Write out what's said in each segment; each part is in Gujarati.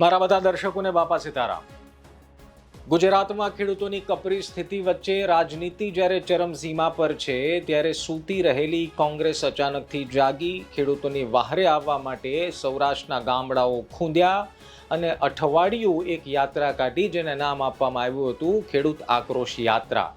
મારા બધા દર્શકોને બાપા સીતારામ. ગુજરાતમાં ખેડૂતોની કપરી સ્થિતિ વચ્ચે રાજનીતિ જ્યારે ચરમસીમા પર છે, ત્યારે સૂતી રહેલી કોંગ્રેસ અચાનકથી જાગી, ખેડૂતોની વહારે આવવા માટે સૌરાષ્ટ્રના ગામડાઓ ખૂંદ્યા અને અઠવાડિયું એક યાત્રા કાઢી, જેને નામ આપવામાં આવ્યું હતું ખેડૂત આક્રોશ યાત્રા.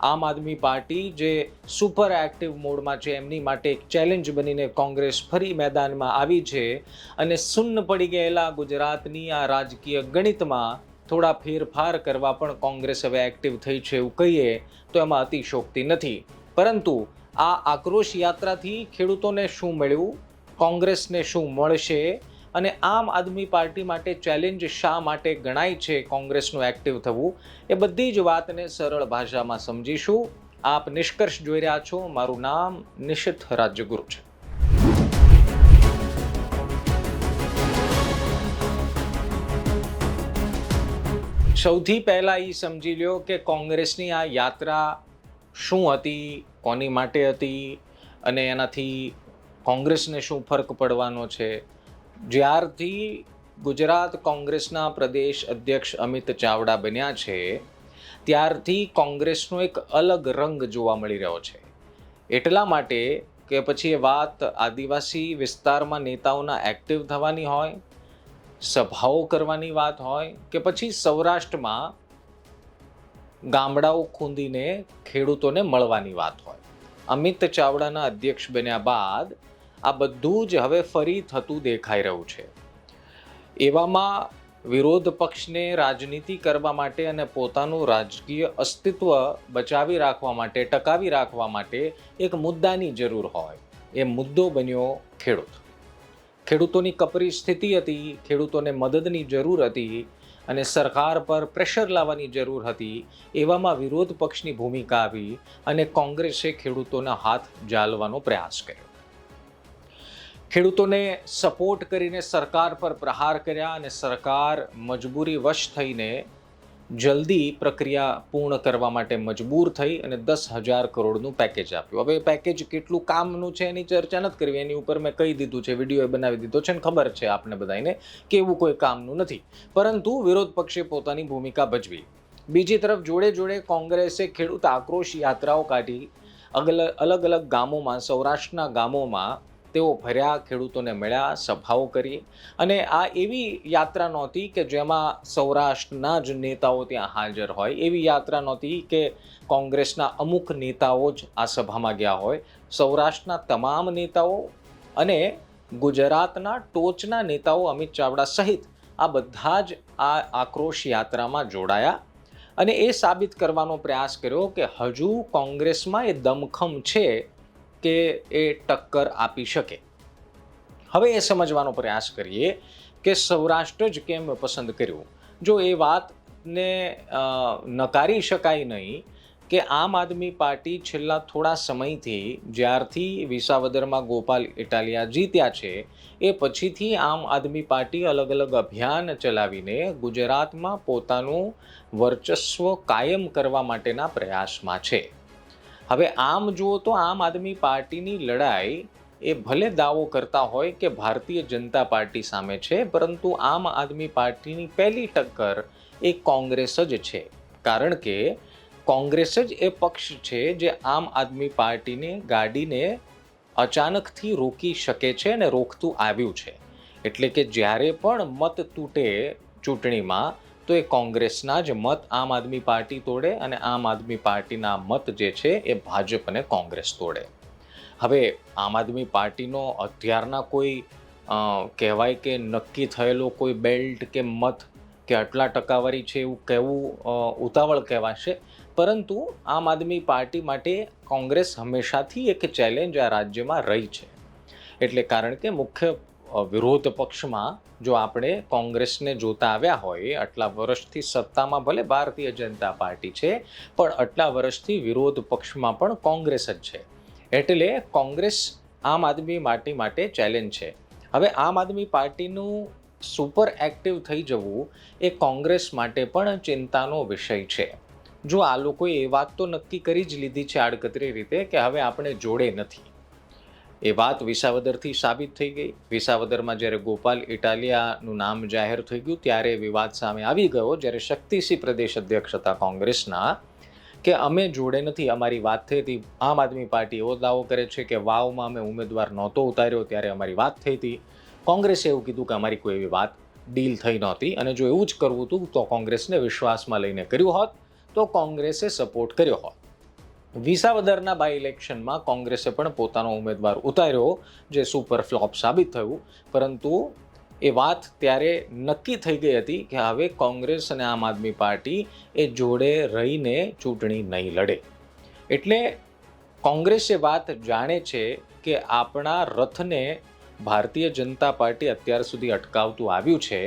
આમ આદમી પાર્ટી જે સુપર એક્ટિવ મોડમાં છે, એમની માટે એક ચેલેન્જ બનીને કોંગ્રેસ ફરી મેદાનમાં આવી છે અને સુન્ન પડી ગયેલા ગુજરાતની આ રાજકીય ગણિતમાં થોડા ફેરફાર કરવા પણ કોંગ્રેસ હવે એક્ટિવ થઈ છે એવું કહીએ તો એમાં અતિશોક્તિ નથી. પરંતુ આ આક્રોશ યાત્રાથી ખેડૂતોને શું મળ્યું? કોંગ્રેસને શું મળશે? અને આમ આદમી પાર્ટી માટે ચેલેન્જ શા માટે ગણાય છે કોંગ્રેસનું એક્ટિવ થવું, એ બધી જ વાતને સરળ ભાષામાં સમજીશું. આપ નિષ્કર્ષ જોઈ રહ્યા છો, મારું નામ નિશિત રાજ્યગુરુ છે. સૌથી પહેલાં એ સમજી લ્યો કે કોંગ્રેસની આ યાત્રા શું હતી, કોની માટે હતી, અને એનાથી કોંગ્રેસને શું ફરક પડવાનો છે? જ્યારથી ગુજરાત કોંગ્રેસના પ્રદેશ અધ્યક્ષ અમિત ચાવડા બન્યા છે, ત્યારથી કોંગ્રેસનો એક અલગ રંગ જોવા મળી રહ્યો છે. એટલા માટે કે પછી એ વાત આદિવાસી વિસ્તારમાં નેતાઓના એક્ટિવ થવાની હોય, સભાઓ કરવાની વાત હોય કે પછી સૌરાષ્ટ્રમાં ગામડાઓ ખૂંદીને ખેડૂતોને મળવાની વાત હોય. અમિત ચાવડાના અધ્યક્ષ બન્યા બાદ આ બધું જ હવે ફરી થતું દેખાઈ રહ્યું છે. એવામાં વિરોધ પક્ષને રાજનીતિ કરવા માટે અને પોતાનું રાજકીય અસ્તિત્વ બચાવી રાખવા માટે, ટકાવી રાખવા માટે એક મુદ્દાની જરૂર હોય. એ મુદ્દો બન્યો ખેડૂત. ખેડૂતોની કપરી સ્થિતિ હતી, ખેડૂતોને મદદની જરૂર હતી અને સરકાર પર પ્રેશર લાવવાની જરૂર હતી. એવામાં વિરોધ પક્ષની ભૂમિકા આવી અને કોંગ્રેસે ખેડૂતોના હાથ જાલવાનો પ્રયાસ કર્યો. ખેડૂતોને સપોર્ટ કરીને સરકાર પર પ્રહાર કર્યા અને સરકાર મજબૂરી વશ થઈને જલ્દી પ્રક્રિયા પૂર્ણ કરવા માટે મજબૂર થઈ અને દસ હજાર કરોડનું પેકેજ આપ્યું. હવે પેકેજ કેટલું કામનું છે એની ચર્ચા નથી કરવી. એની ઉપર મેં કહી દીધું છે વીડિયો બનાવી દીધો છે ને ખબર છે આપને બધાને કે એવું કોઈ કામનું નથી. પરંતુ વિરોધ પક્ષે પોતાની ભૂમિકા ભજવી. બીજી તરફ જોડે જોડે કોંગ્રેસે ખેડૂત આક્રોશ યાત્રાઓ કાઢી. અગલ અલગ અલગ ગામોમાં, સૌરાષ્ટ્રના ગામોમાં તેઓ ભર્યા, ખેડૂતોને મળ્યા, સભાઓ કરી. અને આ એવી યાત્રા નહોતી કે જેમાં સૌરાષ્ટ્રના જ નેતાઓ ત્યાં હાજર હોય. એવી યાત્રા નહોતી કે કોંગ્રેસના અમુક નેતાઓ જ આ સભામાં ગયા હોય. સૌરાષ્ટ્રના તમામ નેતાઓ અને ગુજરાતના ટોચના નેતાઓ અમિત ચાવડા સહિત આ બધા જ આ આક્રોશ યાત્રામાં જોડાયા. અને એ સાબિત કરવાનો પ્રયાસ કર્યો કે હજુ કોંગ્રેસમાં એ દમખમ છે કે એ ટક્કર આપી શકે. હવે એ સમજવાનો પ્રયાસ કરીએ કે સૌરાષ્ટ્ર જ કેમ પસંદ કર્યું? જો એ વાતને નકારી શકાય નહીં કે આમ આદમી પાર્ટી છેલ્લા થોડા સમયથી જ્યારથી વિસાવદરમાં ગોપાલ ઇટાલિયા જીત્યા છે, એ પછીથી આમ આદમી પાર્ટી અલગ અલગ અભિયાન ચલાવીને ગુજરાતમાં પોતાનું વર્ચસ્વ કાયમ કરવા માટેના પ્રયાસમાં છે. હવે આમ જુઓ તો આમ આદમી પાર્ટીની લડાઈ એ ભલે દાવો કરતા હોય કે ભારતીય જનતા પાર્ટી સામે છે, પરંતુ આમ આદમી પાર્ટીની પહેલી ટક્કર એ કોંગ્રેસ જ છે. કારણ કે કોંગ્રેસ જ એ પક્ષ છે જે આમ આદમી પાર્ટીને ગાડીને અચાનકથી રોકી શકે છે અને રોકતું આવ્યું છે. એટલે કે જ્યારે પણ મત તૂટે ચૂંટણીમાં તો એ કોંગ્રેસના જ મત આમ આદમી પાર્ટી તોડે અને આમ આદમી પાર્ટીના મત જે છે એ ભાજપ અને કોંગ્રેસ તોડે. હવે આમ આદમી પાર્ટીનો અત્યારના કોઈ કહેવાય કે નક્કી થયેલો કોઈ બેલ્ટ કે મત કે આટલા ટકાવારી છે એવું કહેવું ઉતાવળ કહેવાશે. પરંતુ આમ આદમી પાર્ટી માટે કોંગ્રેસ હંમેશાથી એક ચેલેન્જ આ રાજ્યમાં રહી છે. એટલે કારણ કે મુખ્ય વિરોધ પક્ષમાં જો આપણે કોંગ્રેસને જોતા આવ્યા હોય, આટલા વર્ષથી સત્તામાં ભલે ભારતીય જનતા પાર્ટી છે, પણ આટલા વર્ષથી વિરોધ પક્ષમાં પણ કોંગ્રેસ જ છે. એટલે કોંગ્રેસ આમ આદમી પાર્ટી માટે ચેલેન્જ છે. હવે આમ આદમી પાર્ટીનું સુપર એક્ટિવ થઈ જવું એ કોંગ્રેસ માટે પણ ચિંતાનો વિષય છે. જો આ લોકોએ એ વાત તો નક્કી કરી જ લીધી છે આડકતરી રીતે કે હવે આપણે જોડે નથી. એ વાત વિસાવદરથી સાબિત થઈ ગઈ. વિસાવદરમાં જ્યારે ગોપાલ ઇટાલિયાનું નામ જાહેર થઈ ગયું, ત્યારે વિવાદ સામે આવી ગયો. જ્યારે શક્તિસિંહ પ્રદેશ અધ્યક્ષ હતા કોંગ્રેસના, કે અમે જોડે નથી, અમારી વાત થઈ હતી. આમ આદમી પાર્ટી એવો દાવો કરે છે કે વાવમાં અમે ઉમેદવાર નહોતો ઉતાર્યો, ત્યારે અમારી વાત થઈ હતી. કોંગ્રેસે એવું કીધું કે અમારી કોઈ એવી વાત ડીલ થઈ નહોતી. અને જો એવું જ કરવું હતું, તો કોંગ્રેસને વિશ્વાસમાં લઈને કર્યું હોત, તો કોંગ્રેસે સપોર્ટ કર્યો હોત. વિસાવદરના બાય ઇલેક્શનમાં કોંગ્રેસે પણ પોતાનો ઉમેદવાર ઉતાર્યો, જે સુપર ફ્લોપ સાબિત થયું. પરંતુ એ વાત ત્યારે નક્કી થઈ ગઈ હતી કે હવે કોંગ્રેસ અને આમ આદમી પાર્ટી એ જોડે રહીને ચૂંટણી નહીં લડે. એટલે કોંગ્રેસ એ વાત જાણે છે કે આપણા રથને ભારતીય જનતા પાર્ટી અત્યાર સુધી અટકાવતું આવ્યું છે.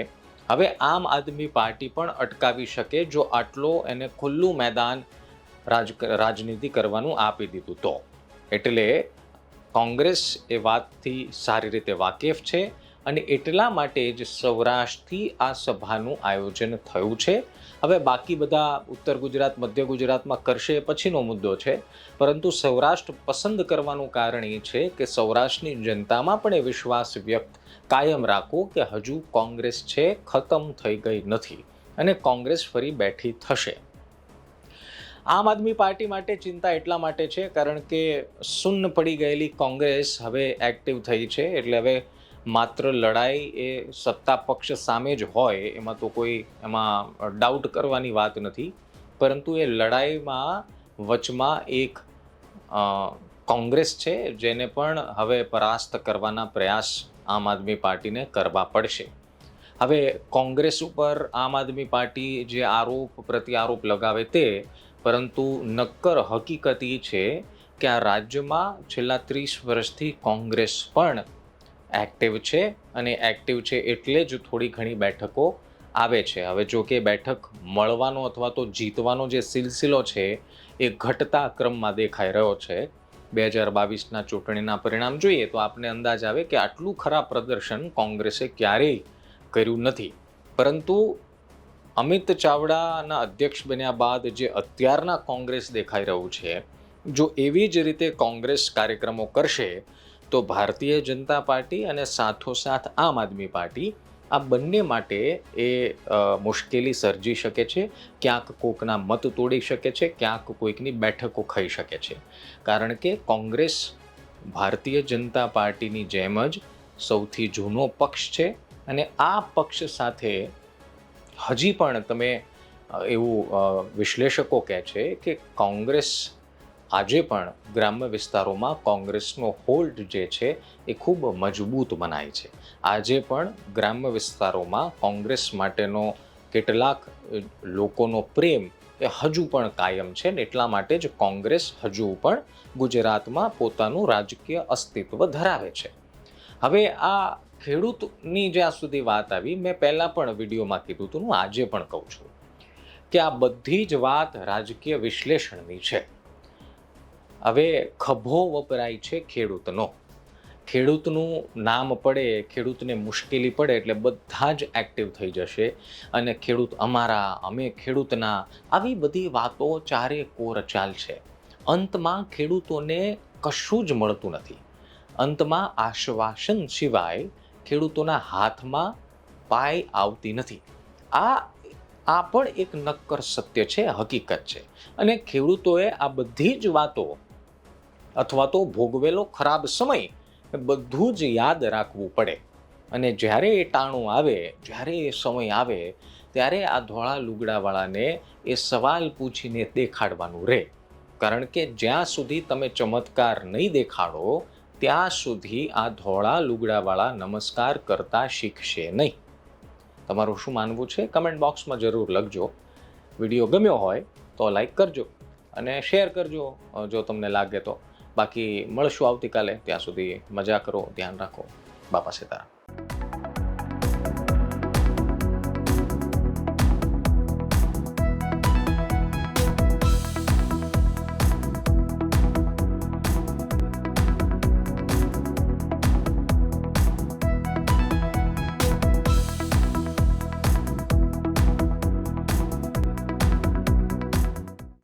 હવે આમ આદમી પાર્ટી પણ અટકાવી શકે જો આટલો એને ખુલ્લું મેદાન રાજ રાજનીતિ કરવાનું આપી દીધું. તો એટલે કોંગ્રેસ એ વાતથી સારી રીતે વાકેફ છે અને એટલા માટે જ સૌરાષ્ટ્રથી આ સભાનું આયોજન થયું છે. હવે બાકી બધા ઉત્તર ગુજરાત, મધ્ય ગુજરાતમાં કરશે એ પછીનો મુદ્દો છે. પરંતુ સૌરાષ્ટ્ર પસંદ કરવાનું કારણ એ છે કે સૌરાષ્ટ્રની જનતામાં પણ એ વિશ્વાસ વ્યક્ત કાયમ રાખો કે હજુ કોંગ્રેસ છે, ખતમ થઈ ગઈ નથી અને કોંગ્રેસ ફરી બેઠી થશે. આમ આદમી પાર્ટી માટે ચિંતા એટલા માટે છે, કારણ કે સુન્ન પડી ગયેલી કોંગ્રેસ હવે એક્ટિવ થઈ છે, એટલે હવે માત્ર લડાઈ એ સત્તા પક્ષ સામે જ હોય, એમાં તો કોઈ એમાં ડાઉટ કરવાની વાત નથી. પરંતુ એ લડાઈમાં વચમાં એક કોંગ્રેસ છે, જેને પણ હવે પરાસ્ત કરવાના પ્રયાસ આમ આદમી પાર્ટીને કરવા પડશે. હવે કોંગ્રેસ ઉપર આમ આદમી પાર્ટી જે આરોપ પ્રત્યારોપ લગાવે તે પરંતુ નક્કર હકીકત એ છે કે આ રાજ્યમાં છેલ્લા ત્રીસ વર્ષથી કોંગ્રેસ પણ એક્ટિવ છે અને એક્ટિવ છે એટલે જ થોડી ઘણી બેઠકો આવે છે. હવે જો કે બેઠક મળવાનો અથવા તો જીતવાનો જે સિલસિલો છે એ ઘટતા ક્રમમાં દેખાઈ રહ્યો છે. બે હજાર બાવીસના ચૂંટણીના પરિણામ જોઈએ તો આપને અંદાજ આવે કે આટલું ખરાબ પ્રદર્શન કોંગ્રેસે ક્યારેય કર્યું નથી. પરંતુ અમિત ચાવડાના અધ્યક્ષ બન્યા બાદ જે અત્યારના કોંગ્રેસ દેખાઈ રહ્યું છે, જો એવી જ રીતે કોંગ્રેસ કાર્યક્રમો કરશે, તો ભારતીય જનતા પાર્ટી અને સાથોસાથ આમ આદમી પાર્ટી આ બંને માટે એ મુશ્કેલી સર્જી શકે છે, ક્યાંક કોકના મત તોડી શકે છે, ક્યાંક કોઈકની બેઠકો ખાઈ શકે છે. કારણ કે કોંગ્રેસ ભારતીય જનતા પાર્ટીની જેમ જ સૌથી જૂનો પક્ષ છે અને આ પક્ષ સાથે હજી પણ તમે એવું વિશ્લેષકો કહે છે કે કોંગ્રેસ આજે પણ ગ્રામ્ય વિસ્તારોમાં કોંગ્રેસનો હોલ્ડ જે છે એ ખૂબ મજબૂત મનાય છે. આજે પણ ગ્રામ્ય વિસ્તારોમાં કોંગ્રેસ માટેનો કેટલાક લોકોનો પ્રેમ એ હજુ પણ કાયમ છે ને એટલા માટે જ કોંગ્રેસ હજુ પણ ગુજરાતમાં પોતાનું રાજકીય અસ્તિત્વ ધરાવે છે. હવે આ ખેડૂતની જ્યાં સુધી વાત આવી, મેં પહેલાં પણ વિડીયોમાં કીધું હતું, હું આજે પણ કહું છું કે આ બધી જ વાત રાજકીય વિશ્લેષણની છે. હવે ખભો વપરાય છે ખેડૂતનો. ખેડૂતનું નામ પડે, ખેડૂતને મુશ્કેલી પડે એટલે બધા જ એક્ટિવ થઈ જશે અને ખેડૂત અમારા, અમે ખેડૂતના, આવી બધી વાતો ચારે કોરચાલ છે. અંતમાં ખેડૂતોને કશું જ મળતું નથી. અંતમાં આશ્વાસન સિવાય ખેડૂતોના હાથમાં પાય આવતી નથી. આ આ પણ એક નક્કર સત્ય છે, હકીકત છે. અને ખેડૂતોએ આ બધી જ વાતો અથવા તો ભોગવેલો ખરાબ સમય બધું જ યાદ રાખવું પડે. અને જ્યારે એ ટાણું આવે, જ્યારે એ સમય આવે, ત્યારે આ ધોળા લુગડાવાળાને એ સવાલ પૂછીને દેખાડવાનું રહે. કારણ કે જ્યાં સુધી તમે ચમત્કાર નહીં દેખાડો ત્યાં સુધી આ ધોળા લુગડાવાળા નમસ્કાર કરતા શીખશે નહીં. તમારું શું માનવું છે? કમેન્ટ બોક્સમાં જરૂર લખજો. વીડિયો ગમ્યો હોય તો લાઈક કરજો અને શેર કરજો જો તમને લાગે તો. બાકી મળશું આવતીકાલે. ત્યાં સુધી મજા કરો, ધ્યાન રાખો. બાપા સીતારામ.